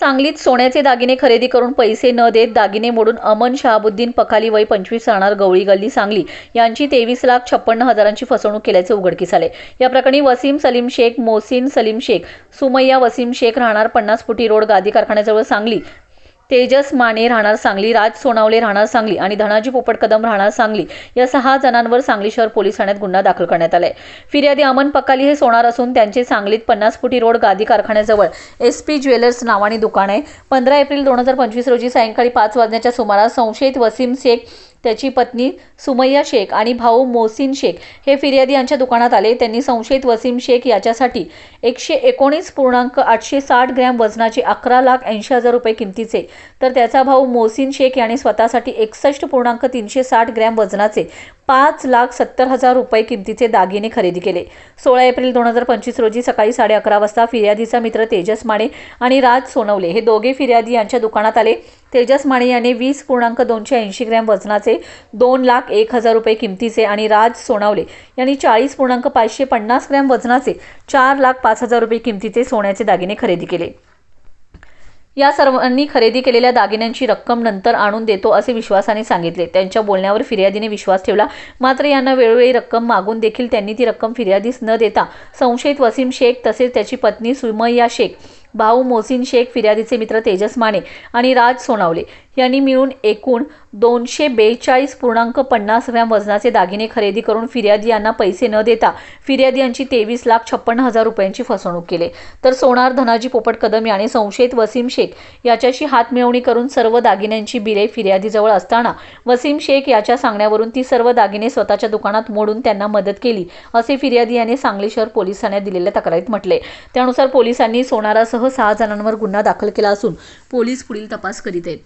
सांगलीत सोन्याचे दागिने खरेदी करून पैसे न देत दागिने मोडून अमन शहाबुद्दीन पखाली वय पंचवीस राहणार गवळी गल्ली सांगली. यांची तेवीस लाख छप्पन्न हजारांची फसवणूक केल्याचे उघडकीस आले. या प्रकरणी वसीम सलीम शेख मोहसिन सलीम शेख सुमय्या वसीम शेख राहणार पन्नास फुटी रोड गादी कारखान्याजवळ सांगली. तेजस माने राहणार सांगली राज सोनावले राहणार सांगली आणि धनाजी पोपट कदम राहणार सांगली या सहा जणांवर सांगली शहर पोलीस ठाण्यात गुन्हा दाखल करण्यात आलाय. फिर्यादी अमन पकाली हे सोनार असून त्यांचे सांगलीत पन्नास फुटी रोड गादी कारखान्याजवळ एस पी ज्वेलर्स नावाने दुकान आहे. पंधरा एप्रिल दोन हजार पंचवीस रोजी सायंकाळी पाच वाजण्याच्या सुमारास संशयित वसीम शेख त्याची पत्नी सुमैया शेख आणि भाऊ मोसिन शेख हे फिर्यादी यांच्या दुकानात आले. त्यांनी संशयित वसीम शेख याच्यासाठी एकशे एकोणीस पूर्णांक आठशे साठ ग्रॅम वजनाचे अकरा लाख ऐंशी हजार रुपये किमतीचे. तर त्याचा भाऊ मोसिन शेख याने स्वतःसाठी एकसष्ट पूर्णांक तीनशे साठ ग्रॅम वजनाचे पाच लाख सत्तर हजार रुपये किमतीचे दागिने खरेदी केले. सोळा एप्रिल दोन हजार पंचवीस रोजी सकाळी साडे अकरा वाजता फिर्यादीचा मित्र तेजस माने आणि राज सोनवले हे दोघे फिर्यादी यांच्या दुकानात आले. तेजस माने याने वीस पूर्णांक दोनशे ऐंशी ग्रॅम वजनाचे दोन लाख एक हजार रुपये किमतीचे आणि राज सोनावले यांनी चाळीस पूर्णांक पाचशे पन्नास ग्रॅम वजनाचे चार लाख पाच हजार रुपये किमतीचे सोन्याचे दागिने खरेदी केले. या सर्वांनी खरेदी केलेल्या दागिन्यांची रक्कम नंतर आणून देतो असे विश्वासाने सांगितले. त्यांच्या बोलण्यावर फिर्यादीने विश्वास ठेवला. मात्र यांना वेळोवेळी रक्कम मागून देखील त्यांनी ती रक्कम फिर्यादीस न देता संशयित वसीम शेख तसेच त्याची पत्नी सुमय्या शेख भाऊ मोहसिन शेख फिर्यादीचे मित्र तेजस माने आणि राज सोनावले यांनी मिळून एकूण दोनशे बेचाळीस पूर्णांक पन्नास ग्रॅम वजनाचे दागिने खरेदी करून फिर्यादी यांना पैसे न देता फिर्यादी यांची तेवीस लाख छप्पन्न हजार रुपयांची फसवणूक केली. तर सोनार धनाजी पोपट कदम याने संशयित वसीम शेख याच्याशी हातमिळवणी करून सर्व दागिन्यांची बिले फिर्यादीजवळ असताना वसीम शेख याच्या सांगण्यावरून ती सर्व दागिने स्वतःच्या दुकानात मोडून त्यांना मदत केली असे फिर्यादी याने सांगली शहर पोलीस ठाण्यात दिलेल्या तक्रारीत म्हटले. त्यानुसार पोलिसांनी सोनारासह सहा जणांवर गुन्हा दाखल केला असून पोलीस पुढील तपास करीत आहेत.